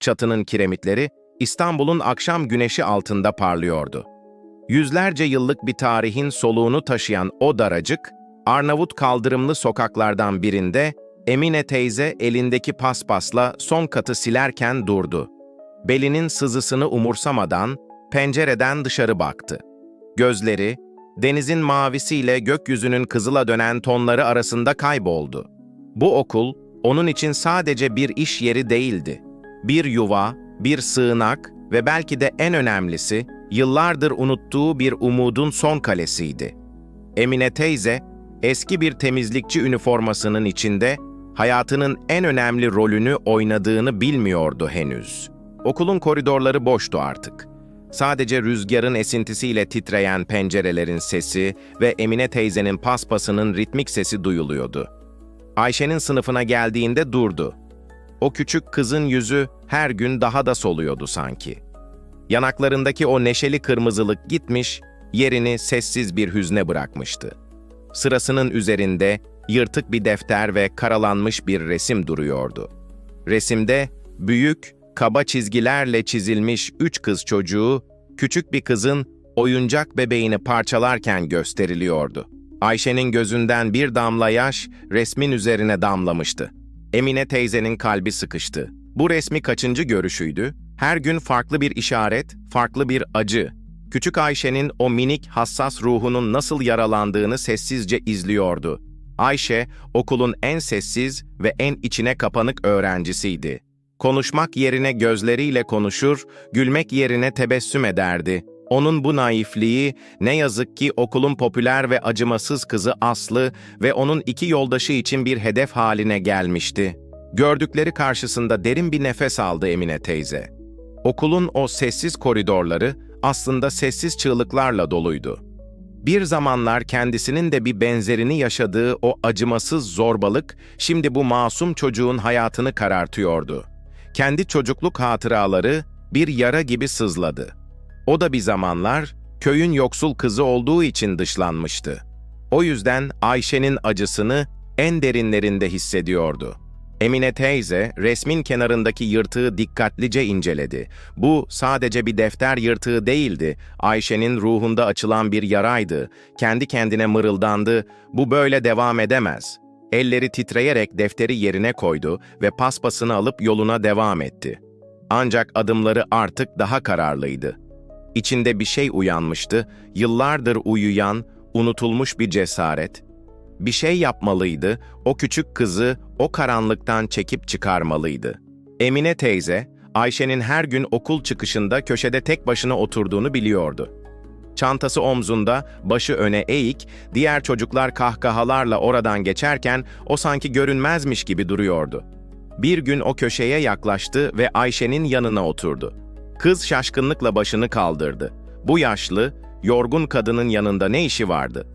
çatının kiremitleri İstanbul'un akşam güneşi altında parlıyordu. Yüzlerce yıllık bir tarihin soluğunu taşıyan o daracık, Arnavut kaldırımlı sokaklardan birinde Emine teyze elindeki paspasla son katı silerken durdu. Belinin sızısını umursamadan pencereden dışarı baktı. Gözleri, denizin mavisiyle gökyüzünün kızıla dönen tonları arasında kayboldu. Bu okul, onun için sadece bir iş yeri değildi. Bir yuva, bir sığınak ve belki de en önemlisi, yıllardır unuttuğu bir umudun son kalesiydi. Emine teyze, eski bir temizlikçi üniformasının içinde hayatının en önemli rolünü oynadığını bilmiyordu henüz. Okulun koridorları boştu artık. Sadece rüzgarın esintisiyle titreyen pencerelerin sesi ve Emine teyzenin paspasının ritmik sesi duyuluyordu. Ayşe'nin sınıfına geldiğinde durdu. O küçük kızın yüzü her gün daha da soluyordu sanki. Yanaklarındaki o neşeli kırmızılık gitmiş, yerini sessiz bir hüzne bırakmıştı. Sırasının üzerinde yırtık bir defter ve karalanmış bir resim duruyordu. Resimde büyük, kaba çizgilerle çizilmiş üç kız çocuğu, küçük bir kızın oyuncak bebeğini parçalarken gösteriliyordu. Ayşe'nin gözünden bir damla yaş resmin üzerine damlamıştı. Emine teyzenin kalbi sıkıştı. Bu resmi kaçıncı görüşüydü? Her gün farklı bir işaret, farklı bir acı. Küçük Ayşe'nin o minik, hassas ruhunun nasıl yaralandığını sessizce izliyordu. Ayşe, okulun en sessiz ve en içine kapanık öğrencisiydi. Konuşmak yerine gözleriyle konuşur, gülmek yerine tebessüm ederdi. Onun bu naifliği ne yazık ki okulun popüler ve acımasız kızı Aslı ve onun iki yoldaşı için bir hedef haline gelmişti. Gördükleri karşısında derin bir nefes aldı Emine teyze. Okulun o sessiz koridorları aslında sessiz çığlıklarla doluydu. Bir zamanlar kendisinin de bir benzerini yaşadığı o acımasız zorbalık şimdi bu masum çocuğun hayatını karartıyordu. Kendi çocukluk hatıraları bir yara gibi sızladı. O da bir zamanlar köyün yoksul kızı olduğu için dışlanmıştı. O yüzden Ayşe'nin acısını en derinlerinde hissediyordu. Emine teyze resmin kenarındaki yırtığı dikkatlice inceledi. Bu sadece bir defter yırtığı değildi. Ayşe'nin ruhunda açılan bir yaraydı. Kendi kendine mırıldandı. Bu böyle devam edemez. Elleri titreyerek defteri yerine koydu ve paspasını alıp yoluna devam etti. Ancak adımları artık daha kararlıydı. İçinde bir şey uyanmıştı, yıllardır uyuyan, unutulmuş bir cesaret. Bir şey yapmalıydı, o küçük kızı o karanlıktan çekip çıkarmalıydı. Emine teyze, Ayşe'nin her gün okul çıkışında köşede tek başına oturduğunu biliyordu. Çantası omzunda, başı öne eğik, diğer çocuklar kahkahalarla oradan geçerken o sanki görünmezmiş gibi duruyordu. Bir gün o köşeye yaklaştı ve Ayşe'nin yanına oturdu. Kız şaşkınlıkla başını kaldırdı. Bu yaşlı, yorgun kadının yanında ne işi vardı?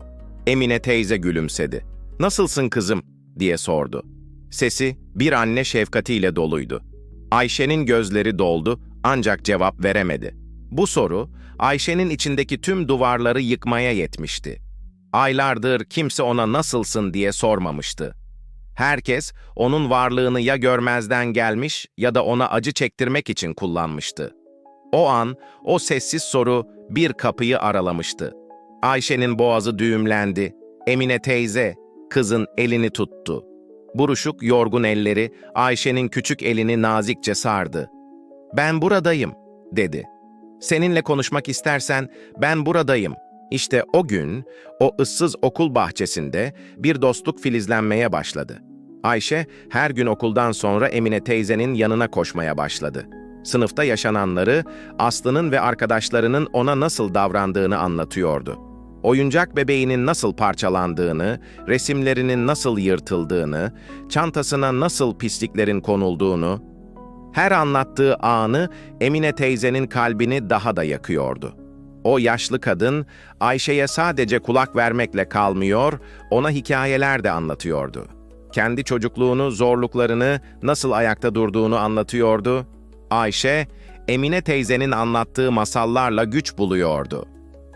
Emine teyze gülümsedi. "Nasılsın kızım?" diye sordu. Sesi bir anne şefkatiyle doluydu. Ayşe'nin gözleri doldu ancak cevap veremedi. Bu soru Ayşe'nin içindeki tüm duvarları yıkmaya yetmişti. Aylardır kimse ona nasılsın diye sormamıştı. Herkes onun varlığını ya görmezden gelmiş ya da ona acı çektirmek için kullanmıştı. O an o sessiz soru bir kapıyı aralamıştı. Ayşe'nin boğazı düğümlendi. Emine teyze kızın elini tuttu. Buruşuk, yorgun elleri Ayşe'nin küçük elini nazikçe sardı. "Ben buradayım." dedi. "Seninle konuşmak istersen ben buradayım." İşte o gün, o ıssız okul bahçesinde bir dostluk filizlenmeye başladı. Ayşe her gün okuldan sonra Emine teyzenin yanına koşmaya başladı. Sınıfta yaşananları, Aslı'nın ve arkadaşlarının ona nasıl davrandığını anlatıyordu. Oyuncak bebeğinin nasıl parçalandığını, resimlerinin nasıl yırtıldığını, çantasına nasıl pisliklerin konulduğunu, her anlattığı anı Emine teyzenin kalbini daha da yakıyordu. O yaşlı kadın Ayşe'ye sadece kulak vermekle kalmıyor, ona hikayeler de anlatıyordu. Kendi çocukluğunu, zorluklarını, nasıl ayakta durduğunu anlatıyordu. Ayşe, Emine teyzenin anlattığı masallarla güç buluyordu.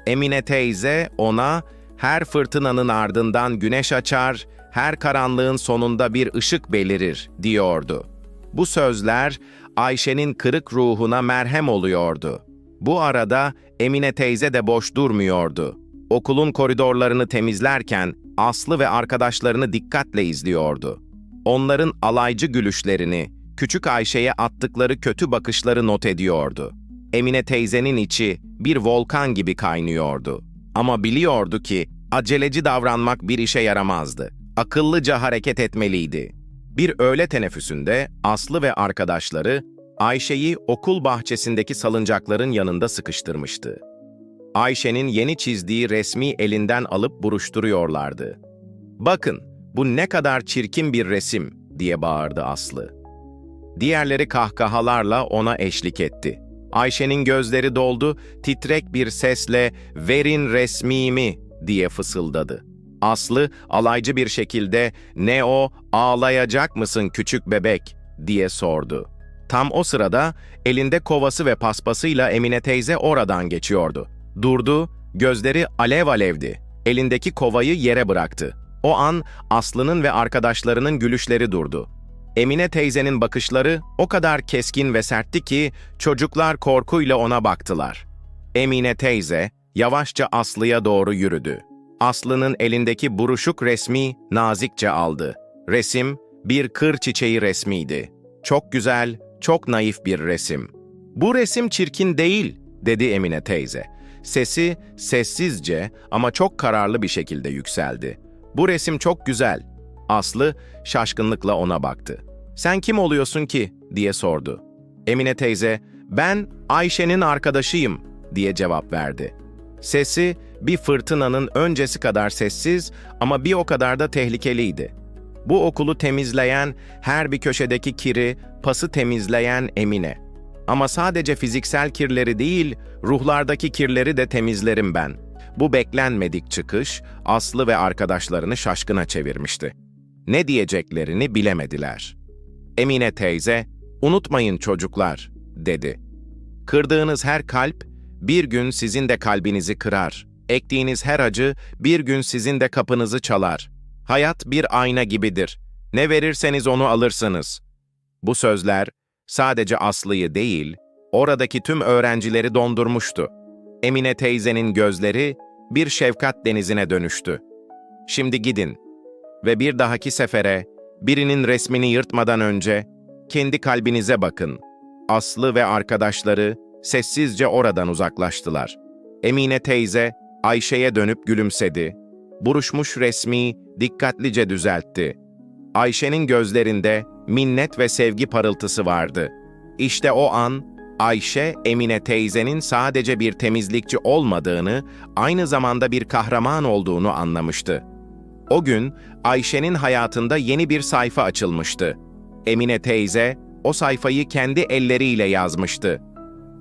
Emine teyze ona her fırtınanın ardından güneş açar, her karanlığın sonunda bir ışık belirir diyordu. Bu sözler Ayşe'nin kırık ruhuna merhem oluyordu. Bu arada Emine teyze de boş durmuyordu. Okulun koridorlarını temizlerken Aslı ve arkadaşlarını dikkatle izliyordu. Onların alaycı gülüşlerini, küçük Ayşe'ye attıkları kötü bakışları not ediyordu. Emine teyzenin içi bir volkan gibi kaynıyordu. Ama biliyordu ki aceleci davranmak bir işe yaramazdı. Akıllıca hareket etmeliydi. Bir öğle teneffüsünde Aslı ve arkadaşları Ayşe'yi okul bahçesindeki salıncakların yanında sıkıştırmıştı. Ayşe'nin yeni çizdiği resmi elinden alıp buruşturuyorlardı. "Bakın, bu ne kadar çirkin bir resim." diye bağırdı Aslı. Diğerleri kahkahalarla ona eşlik etti. Ayşe'nin gözleri doldu, titrek bir sesle "Verin resmimi." diye fısıldadı. Aslı alaycı bir şekilde "Ne o, ağlayacak mısın küçük bebek?" diye sordu. Tam o sırada elinde kovası ve paspasıyla Emine teyze oradan geçiyordu. Durdu, gözleri alev alevdi. Elindeki kovayı yere bıraktı. O an Aslı'nın ve arkadaşlarının gülüşleri durdu. Emine teyzenin bakışları o kadar keskin ve sertti ki çocuklar korkuyla ona baktılar. Emine teyze yavaşça Aslı'ya doğru yürüdü. Aslı'nın elindeki buruşuk resmi nazikçe aldı. Resim bir kır çiçeği resmiydi. Çok güzel, çok naif bir resim. Bu resim çirkin değil, dedi Emine teyze. Sesi sessizce ama çok kararlı bir şekilde yükseldi. Bu resim çok güzel. Aslı şaşkınlıkla ona baktı. Sen kim oluyorsun ki? diye sordu. Emine teyze, ben Ayşe'nin arkadaşıyım diye cevap verdi. Sesi bir fırtınanın öncesi kadar sessiz ama bir o kadar da tehlikeliydi. Bu okulu temizleyen, her bir köşedeki kiri, pası temizleyen Emine. Ama sadece fiziksel kirleri değil, ruhlardaki kirleri de temizlerim ben. Bu beklenmedik çıkış, Aslı ve arkadaşlarını şaşkına çevirmişti. Ne diyeceklerini bilemediler. Emine teyze, unutmayın çocuklar, dedi. Kırdığınız her kalp, bir gün sizin de kalbinizi kırar. Ektiğiniz her acı, bir gün sizin de kapınızı çalar. Hayat bir ayna gibidir. Ne verirseniz onu alırsınız. Bu sözler sadece Aslı'yı değil, oradaki tüm öğrencileri dondurmuştu. Emine teyzenin gözleri bir şefkat denizine dönüştü. Şimdi gidin ve bir dahaki sefere birinin resmini yırtmadan önce kendi kalbinize bakın. Aslı ve arkadaşları sessizce oradan uzaklaştılar. Emine teyze Ayşe'ye dönüp gülümsedi. Buruşmuş resmi dikkatlice düzeltti. Ayşe'nin gözlerinde minnet ve sevgi parıltısı vardı. İşte o an Ayşe, Emine teyzenin sadece bir temizlikçi olmadığını, aynı zamanda bir kahraman olduğunu anlamıştı. O gün Ayşe'nin hayatında yeni bir sayfa açılmıştı. Emine teyze o sayfayı kendi elleriyle yazmıştı.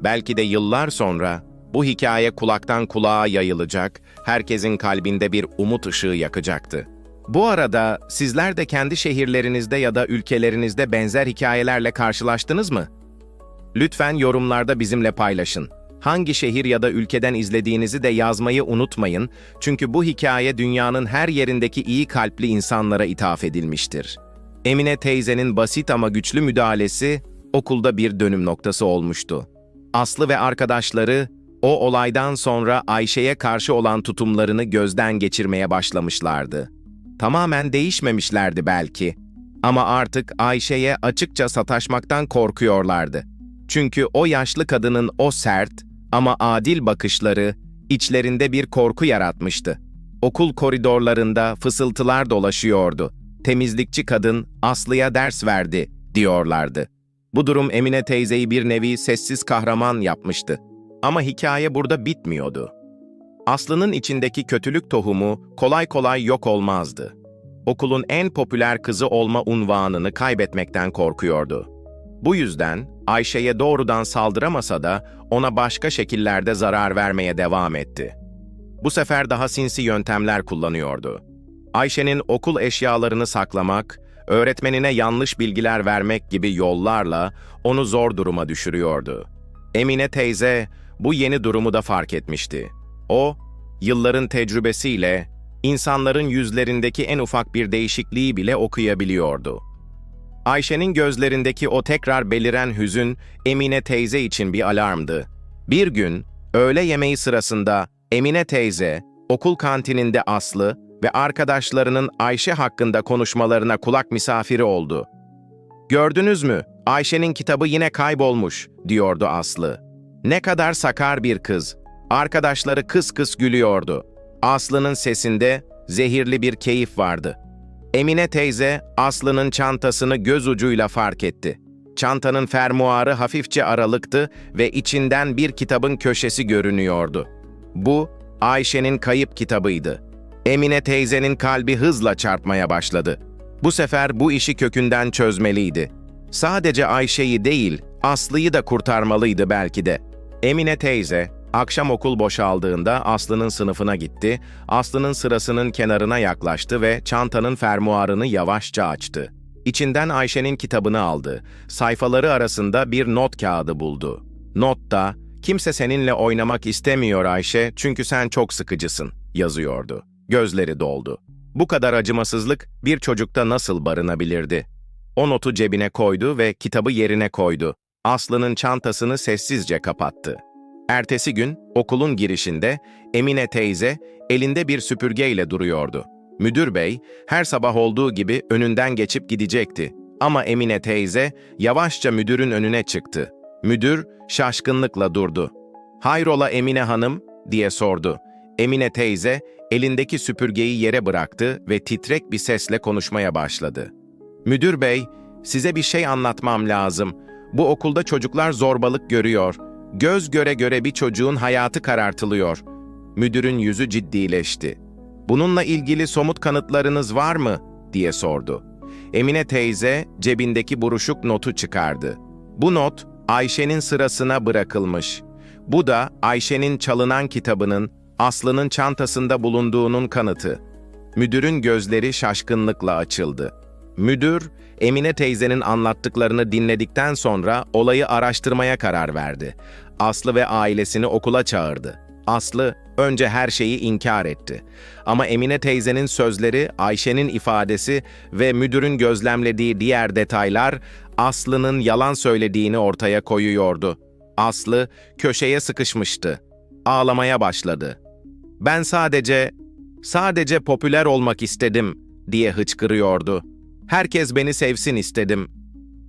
Belki de yıllar sonra bu hikaye kulaktan kulağa yayılacak, herkesin kalbinde bir umut ışığı yakacaktı. Bu arada sizler de kendi şehirlerinizde ya da ülkelerinizde benzer hikayelerle karşılaştınız mı? Lütfen yorumlarda bizimle paylaşın. Hangi şehir ya da ülkeden izlediğinizi de yazmayı unutmayın çünkü bu hikaye dünyanın her yerindeki iyi kalpli insanlara ithaf edilmiştir. Emine teyzenin basit ama güçlü müdahalesi okulda bir dönüm noktası olmuştu. Aslı ve arkadaşları o olaydan sonra Ayşe'ye karşı olan tutumlarını gözden geçirmeye başlamışlardı. Tamamen değişmemişlerdi belki. Ama artık Ayşe'ye açıkça sataşmaktan korkuyorlardı. Çünkü o yaşlı kadının o sert ama adil bakışları içlerinde bir korku yaratmıştı. Okul koridorlarında fısıltılar dolaşıyordu. Temizlikçi kadın Aslı'ya ders verdi diyorlardı. Bu durum Emine teyzeyi bir nevi sessiz kahraman yapmıştı. Ama hikaye burada bitmiyordu. Aslı'nın içindeki kötülük tohumu kolay kolay yok olmazdı. Okulun en popüler kızı olma unvanını kaybetmekten korkuyordu. Bu yüzden Ayşe'ye doğrudan saldıramasa da ona başka şekillerde zarar vermeye devam etti. Bu sefer daha sinsi yöntemler kullanıyordu. Ayşe'nin okul eşyalarını saklamak, öğretmenine yanlış bilgiler vermek gibi yollarla onu zor duruma düşürüyordu. Emine teyze bu yeni durumu da fark etmişti. O, yılların tecrübesiyle insanların yüzlerindeki en ufak bir değişikliği bile okuyabiliyordu. Ayşe'nin gözlerindeki o tekrar beliren hüzün Emine teyze için bir alarmdı. Bir gün öğle yemeği sırasında Emine teyze okul kantininde Aslı ve arkadaşlarının Ayşe hakkında konuşmalarına kulak misafiri oldu. Gördünüz mü? Ayşe'nin kitabı yine kaybolmuş, diyordu Aslı. Ne kadar sakar bir kız. Arkadaşları kıs kıs gülüyordu. Aslı'nın sesinde zehirli bir keyif vardı. Emine teyze Aslı'nın çantasını göz ucuyla fark etti. Çantanın fermuarı hafifçe aralıktı ve içinden bir kitabın köşesi görünüyordu. Bu Ayşe'nin kayıp kitabıydı. Emine teyzenin kalbi hızla çarpmaya başladı. Bu sefer bu işi kökünden çözmeliydi. Sadece Ayşe'yi değil, Aslı'yı da kurtarmalıydı belki de. Emine teyze, akşam okul boşaldığında Aslı'nın sınıfına gitti, Aslı'nın sırasının kenarına yaklaştı ve çantanın fermuarını yavaşça açtı. İçinden Ayşe'nin kitabını aldı. Sayfaları arasında bir not kağıdı buldu. Notta, kimse seninle oynamak istemiyor Ayşe çünkü sen çok sıkıcısın, yazıyordu. Gözleri doldu. Bu kadar acımasızlık bir çocukta nasıl barınabilirdi? O notu cebine koydu ve kitabı yerine koydu. Aslı'nın çantasını sessizce kapattı. Ertesi gün okulun girişinde Emine teyze elinde bir süpürgeyle duruyordu. Müdür bey her sabah olduğu gibi önünden geçip gidecekti. Ama Emine teyze yavaşça müdürün önüne çıktı. Müdür şaşkınlıkla durdu. "Hayrola Emine hanım?" diye sordu. Emine teyze elindeki süpürgeyi yere bıraktı ve titrek bir sesle konuşmaya başladı. Müdür bey, size bir şey anlatmam lazım. Bu okulda çocuklar zorbalık görüyor. Göz göre göre bir çocuğun hayatı karartılıyor. Müdürün yüzü ciddileşti. Bununla ilgili somut kanıtlarınız var mı? diye sordu. Emine teyze cebindeki buruşuk notu çıkardı. Bu not Ayşe'nin sırasına bırakılmış. Bu da Ayşe'nin çalınan kitabının Aslı'nın çantasında bulunduğunun kanıtı. Müdürün gözleri şaşkınlıkla açıldı. Müdür, Emine teyzenin anlattıklarını dinledikten sonra olayı araştırmaya karar verdi. Aslı ve ailesini okula çağırdı. Aslı önce her şeyi inkar etti. Ama Emine teyzenin sözleri, Ayşe'nin ifadesi ve müdürün gözlemlediği diğer detaylar Aslı'nın yalan söylediğini ortaya koyuyordu. Aslı köşeye sıkışmıştı. Ağlamaya başladı. Ben sadece, sadece popüler olmak istedim diye hıçkırıyordu. Herkes beni sevsin istedim.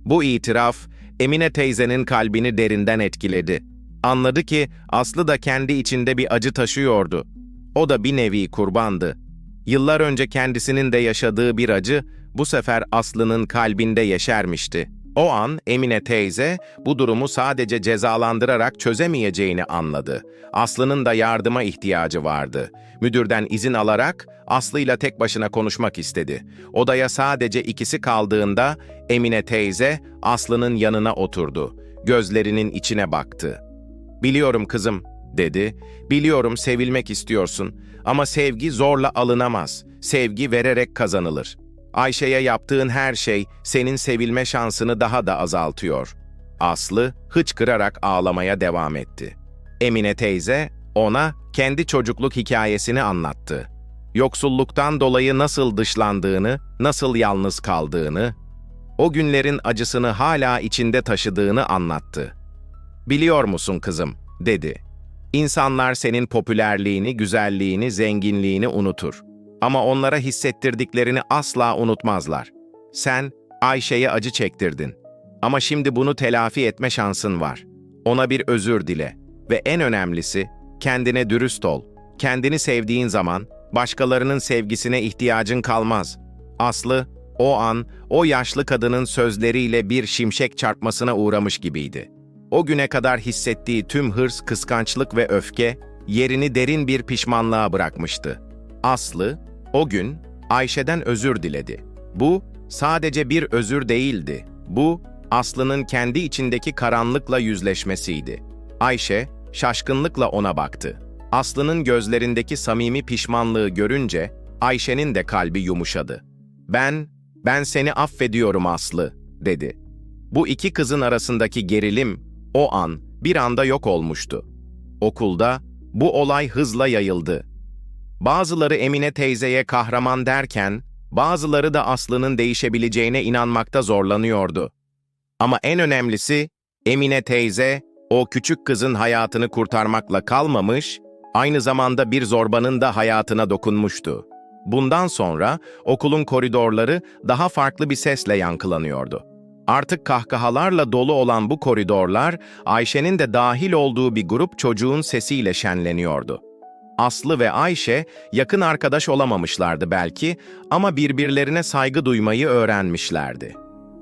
Bu itiraf Emine teyzenin kalbini derinden etkiledi. Anladı ki Aslı da kendi içinde bir acı taşıyordu. O da bir nevi kurbandı. Yıllar önce kendisinin de yaşadığı bir acı bu sefer Aslı'nın kalbinde yeşermişti. O an Emine teyze bu durumu sadece cezalandırarak çözemeyeceğini anladı. Aslı'nın da yardıma ihtiyacı vardı. Müdürden izin alarak Aslı'yla tek başına konuşmak istedi. Odaya sadece ikisi kaldığında Emine teyze Aslı'nın yanına oturdu. Gözlerinin içine baktı. "Biliyorum kızım." dedi. "Biliyorum sevilmek istiyorsun ama sevgi zorla alınamaz. Sevgi vererek kazanılır." Ayşe'ye yaptığın her şey senin sevilme şansını daha da azaltıyor. Aslı hıçkırarak ağlamaya devam etti. Emine teyze ona kendi çocukluk hikayesini anlattı. Yoksulluktan dolayı nasıl dışlandığını, nasıl yalnız kaldığını, o günlerin acısını hala içinde taşıdığını anlattı. "Biliyor musun kızım?" dedi. "İnsanlar senin popülerliğini, güzelliğini, zenginliğini unutur. Ama onlara hissettirdiklerini asla unutmazlar. Sen Ayşe'ye acı çektirdin. Ama şimdi bunu telafi etme şansın var. Ona bir özür dile ve en önemlisi kendine dürüst ol. Kendini sevdiğin zaman başkalarının sevgisine ihtiyacın kalmaz. Aslı o an o yaşlı kadının sözleriyle bir şimşek çarpmasına uğramış gibiydi. O güne kadar hissettiği tüm hırs, kıskançlık ve öfke yerini derin bir pişmanlığa bırakmıştı. Aslı o gün Ayşe'den özür diledi. Bu sadece bir özür değildi. Bu Aslı'nın kendi içindeki karanlıkla yüzleşmesiydi. Ayşe şaşkınlıkla ona baktı. Aslı'nın gözlerindeki samimi pişmanlığı görünce Ayşe'nin de kalbi yumuşadı. "Ben, ben seni affediyorum Aslı." dedi. Bu iki kızın arasındaki gerilim o an bir anda yok olmuştu. Okulda bu olay hızla yayıldı. Bazıları Emine teyzeye kahraman derken, Bazıları da Aslı'nın değişebileceğine inanmakta zorlanıyordu. Ama en önemlisi Emine teyze o küçük kızın hayatını kurtarmakla kalmamış, aynı zamanda bir zorbanın da hayatına dokunmuştu. Bundan sonra okulun koridorları daha farklı bir sesle yankılanıyordu. Artık kahkahalarla dolu olan bu koridorlar, Ayşe'nin de dahil olduğu bir grup çocuğun sesiyle şenleniyordu. Aslı ve Ayşe yakın arkadaş olamamışlardı belki ama birbirlerine saygı duymayı öğrenmişlerdi.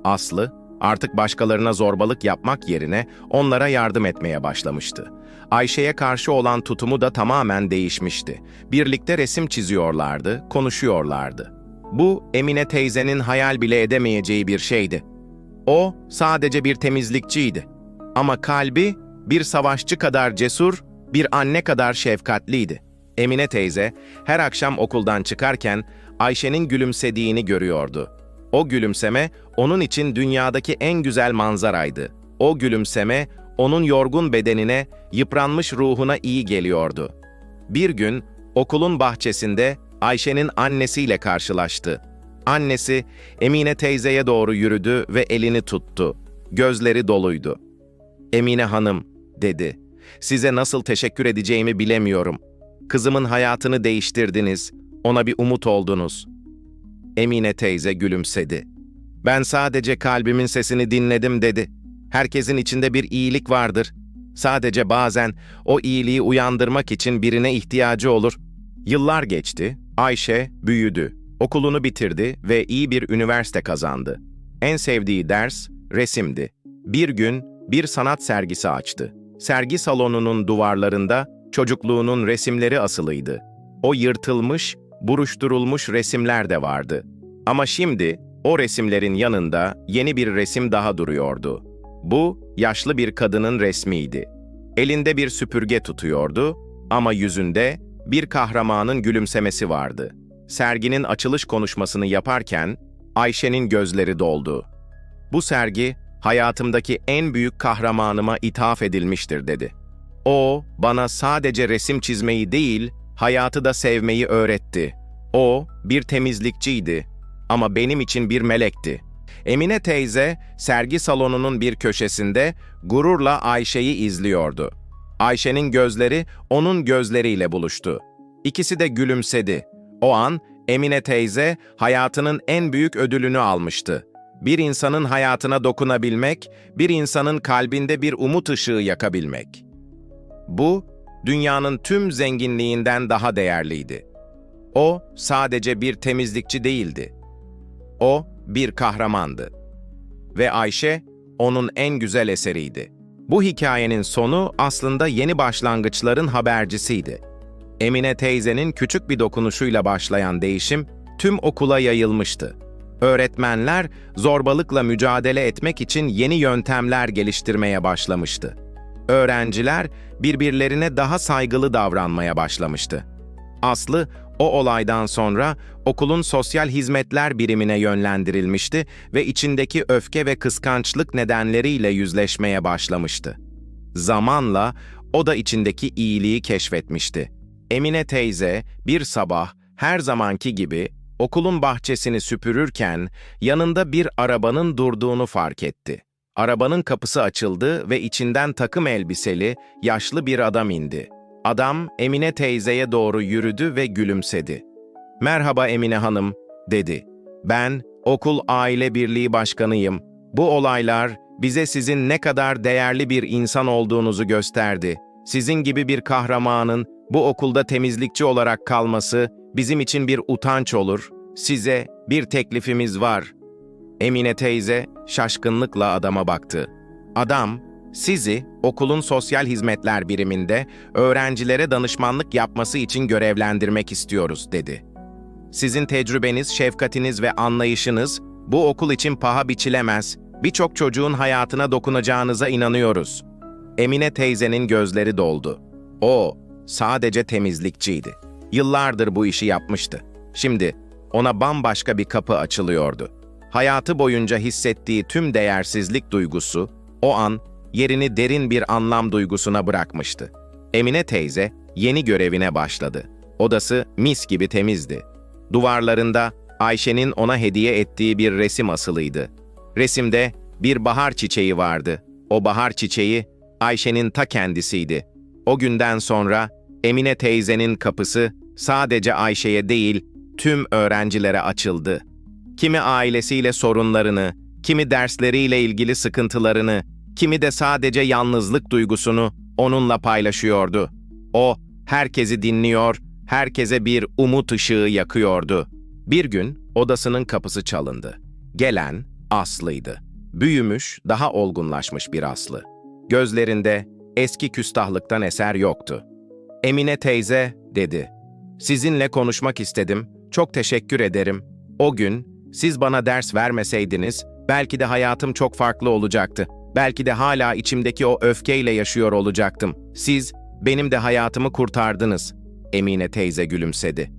Aslı, artık başkalarına zorbalık yapmak yerine onlara yardım etmeye başlamıştı. Ayşe'ye karşı olan tutumu da tamamen değişmişti. Birlikte resim çiziyorlardı, konuşuyorlardı. Bu, Emine teyzenin hayal bile edemeyeceği bir şeydi. O, sadece bir temizlikçiydi. Ama kalbi, bir savaşçı kadar cesur, bir anne kadar şefkatliydi. Emine teyze, her akşam okuldan çıkarken Ayşe'nin gülümsediğini görüyordu. O gülümseme onun için dünyadaki en güzel manzaraydı. O gülümseme onun yorgun bedenine, yıpranmış ruhuna iyi geliyordu. Bir gün okulun bahçesinde Ayşe'nin annesiyle karşılaştı. Annesi Emine teyzeye doğru yürüdü ve elini tuttu. Gözleri doluydu. Emine Hanım, dedi. Size nasıl teşekkür edeceğimi bilemiyorum. Kızımın hayatını değiştirdiniz, ona bir umut oldunuz. Emine teyze gülümsedi. Ben sadece kalbimin sesini dinledim dedi. Herkesin içinde bir iyilik vardır. Sadece bazen o iyiliği uyandırmak için birine ihtiyacı olur. Yıllar geçti, Ayşe büyüdü, okulunu bitirdi ve iyi bir üniversite kazandı. En sevdiği ders resimdi. Bir gün bir sanat sergisi açtı. Sergi salonunun duvarlarında çocukluğunun resimleri asılıydı. O yırtılmış, buruşturulmuş resimler de vardı. Ama şimdi o resimlerin yanında yeni bir resim daha duruyordu. Bu yaşlı bir kadının resmiydi. Elinde bir süpürge tutuyordu ama yüzünde bir kahramanın gülümsemesi vardı. Serginin açılış konuşmasını yaparken Ayşe'nin gözleri doldu. Bu sergi hayatımdaki en büyük kahramanıma ithaf edilmiştir dedi. O bana sadece resim çizmeyi değil, hayatı da sevmeyi öğretti. O bir temizlikçiydi ama benim için bir melekti. Emine teyze sergi salonunun bir köşesinde gururla Ayşe'yi izliyordu. Ayşe'nin gözleri onun gözleriyle buluştu. İkisi de gülümsedi. O an Emine teyze hayatının en büyük ödülünü almıştı. Bir insanın hayatına dokunabilmek, bir insanın kalbinde bir umut ışığı yakabilmek. Bu, dünyanın tüm zenginliğinden daha değerliydi. O sadece bir temizlikçi değildi. O bir kahramandı. Ve Ayşe onun en güzel eseriydi. Bu hikayenin sonu aslında yeni başlangıçların habercisiydi. Emine teyzenin küçük bir dokunuşuyla başlayan değişim tüm okula yayılmıştı. Öğretmenler zorbalıkla mücadele etmek için yeni yöntemler geliştirmeye başlamıştı. Öğrenciler birbirlerine daha saygılı davranmaya başlamıştı. Aslı o olaydan sonra okulun sosyal hizmetler birimine yönlendirilmişti ve içindeki öfke ve kıskançlık nedenleriyle yüzleşmeye başlamıştı. Zamanla o da içindeki iyiliği keşfetmişti. Emine teyze bir sabah her zamanki gibi okulun bahçesini süpürürken yanında bir arabanın durduğunu fark etti. Arabanın kapısı açıldı ve içinden takım elbiseli, yaşlı bir adam indi. Adam Emine teyzeye doğru yürüdü ve gülümsedi. "Merhaba Emine Hanım." dedi. "Ben okul aile birliği başkanıyım. Bu olaylar bize sizin ne kadar değerli bir insan olduğunuzu gösterdi. Sizin gibi bir kahramanın bu okulda temizlikçi olarak kalması bizim için bir utanç olur. Size bir teklifimiz var." Emine teyze şaşkınlıkla adama baktı. Adam, sizi okulun sosyal hizmetler biriminde öğrencilere danışmanlık yapması için görevlendirmek istiyoruz, dedi. Sizin tecrübeniz, şefkatiniz ve anlayışınız bu okul için paha biçilemez, birçok çocuğun hayatına dokunacağınıza inanıyoruz. Emine teyzenin gözleri doldu. O sadece temizlikçiydi. Yıllardır bu işi yapmıştı. Şimdi ona bambaşka bir kapı açılıyordu. Hayatı boyunca hissettiği tüm değersizlik duygusu, o an yerini derin bir anlam duygusuna bırakmıştı. Emine teyze yeni görevine başladı. Odası mis gibi temizdi. Duvarlarında Ayşe'nin ona hediye ettiği bir resim asılıydı. Resimde bir bahar çiçeği vardı. O bahar çiçeği Ayşe'nin ta kendisiydi. O günden sonra Emine teyzenin kapısı sadece Ayşe'ye değil, tüm öğrencilere açıldı. Kimi ailesiyle sorunlarını, kimi dersleriyle ilgili sıkıntılarını, kimi de sadece yalnızlık duygusunu onunla paylaşıyordu. O, herkesi dinliyor, herkese bir umut ışığı yakıyordu. Bir gün odasının kapısı çalındı. Gelen Aslı'ydı. Büyümüş, daha olgunlaşmış bir Aslı. Gözlerinde eski küstahlıktan eser yoktu. Emine teyze, dedi. Sizinle konuşmak istedim, çok teşekkür ederim. O gün, siz bana ders vermeseydiniz, belki de hayatım çok farklı olacaktı. Belki de hala içimdeki o öfkeyle yaşıyor olacaktım. Siz, benim de hayatımı kurtardınız. Emine teyze gülümsedi.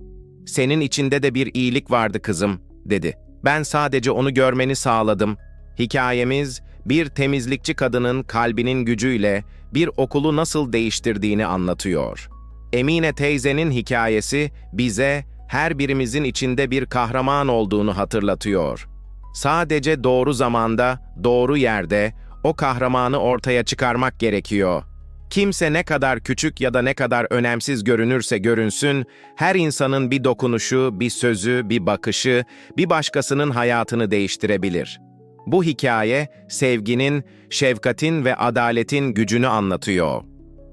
Senin içinde de bir iyilik vardı kızım, dedi. Ben sadece onu görmeni sağladım. Hikayemiz, bir temizlikçi kadının kalbinin gücüyle bir okulu nasıl değiştirdiğini anlatıyor. Emine teyzenin hikayesi bize her birimizin içinde bir kahraman olduğunu hatırlatıyor. Sadece doğru zamanda, doğru yerde o kahramanı ortaya çıkarmak gerekiyor. Kimse ne kadar küçük ya da ne kadar önemsiz görünürse görünsün, her insanın bir dokunuşu, bir sözü, bir bakışı, bir başkasının hayatını değiştirebilir. Bu hikaye sevginin, şefkatin ve adaletin gücünü anlatıyor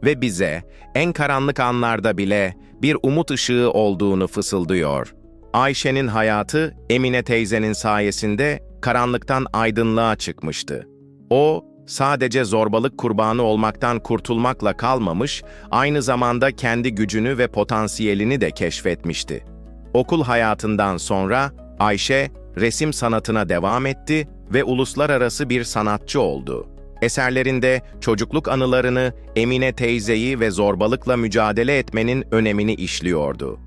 ve bize en karanlık anlarda bile bir umut ışığı olduğunu fısıldıyor. Ayşe'nin hayatı Emine teyzenin sayesinde karanlıktan aydınlığa çıkmıştı. O sadece zorbalık kurbanı olmaktan kurtulmakla kalmamış, aynı zamanda kendi gücünü ve potansiyelini de keşfetmişti. Okul hayatından sonra Ayşe resim sanatına devam etti ve uluslararası bir sanatçı oldu. Eserlerinde çocukluk anılarını, Emine teyzeyi ve zorbalıkla mücadele etmenin önemini işliyordu.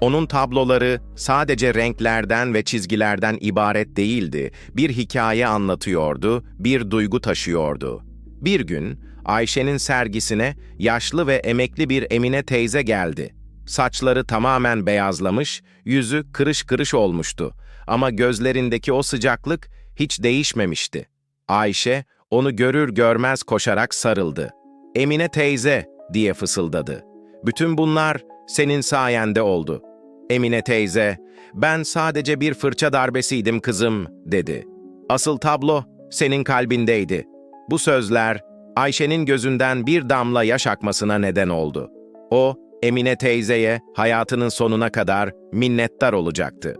Onun tabloları sadece renklerden ve çizgilerden ibaret değildi, bir hikaye anlatıyordu, bir duygu taşıyordu. Bir gün Ayşe'nin sergisine yaşlı ve emekli bir Emine teyze geldi. Saçları tamamen beyazlamış, yüzü kırış kırış olmuştu ama gözlerindeki o sıcaklık hiç değişmemişti. Ayşe onu görür görmez koşarak sarıldı. Emine teyze diye fısıldadı. Bütün bunlar senin sayende oldu. Emine teyze, ben sadece bir fırça darbesiydim kızım, dedi. Asıl tablo senin kalbindeydi. Bu sözler Ayşe'nin gözünden bir damla yaş akmasına neden oldu. O, Emine teyzeye hayatının sonuna kadar minnettar olacaktı.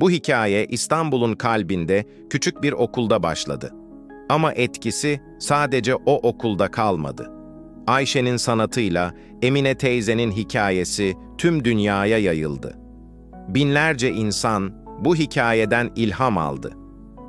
Bu hikaye İstanbul'un kalbinde küçük bir okulda başladı. Ama etkisi sadece o okulda kalmadı. Ayşe'nin sanatıyla Emine teyzenin hikayesi tüm dünyaya yayıldı. Binlerce insan bu hikayeden ilham aldı.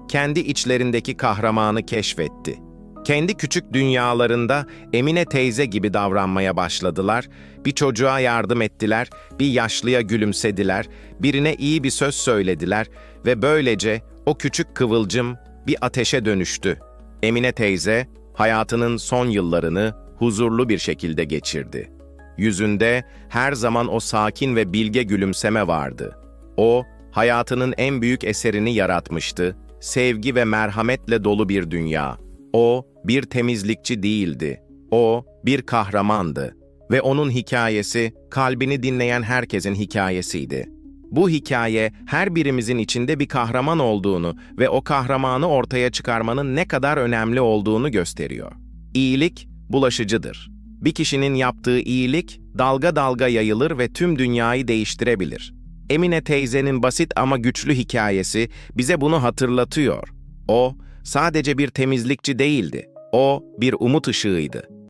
Kendi içlerindeki kahramanı keşfetti. Kendi küçük dünyalarında Emine teyze gibi davranmaya başladılar, bir çocuğa yardım ettiler, bir yaşlıya gülümsediler, birine iyi bir söz söylediler ve böylece o küçük kıvılcım bir ateşe dönüştü. Emine teyze hayatının son yıllarını huzurlu bir şekilde geçirdi. Yüzünde her zaman o sakin ve bilge gülümseme vardı. O, hayatının en büyük eserini yaratmıştı, sevgi ve merhametle dolu bir dünya. O, bir temizlikçi değildi. O, bir kahramandı. Ve onun hikayesi, kalbini dinleyen herkesin hikayesiydi. Bu hikaye, her birimizin içinde bir kahraman olduğunu ve o kahramanı ortaya çıkarmanın ne kadar önemli olduğunu gösteriyor. İyilik, bulaşıcıdır. Bir kişinin yaptığı iyilik dalga dalga yayılır ve tüm dünyayı değiştirebilir. Emine teyzenin basit ama güçlü hikayesi bize bunu hatırlatıyor. O sadece bir temizlikçi değildi. O bir umut ışığıydı.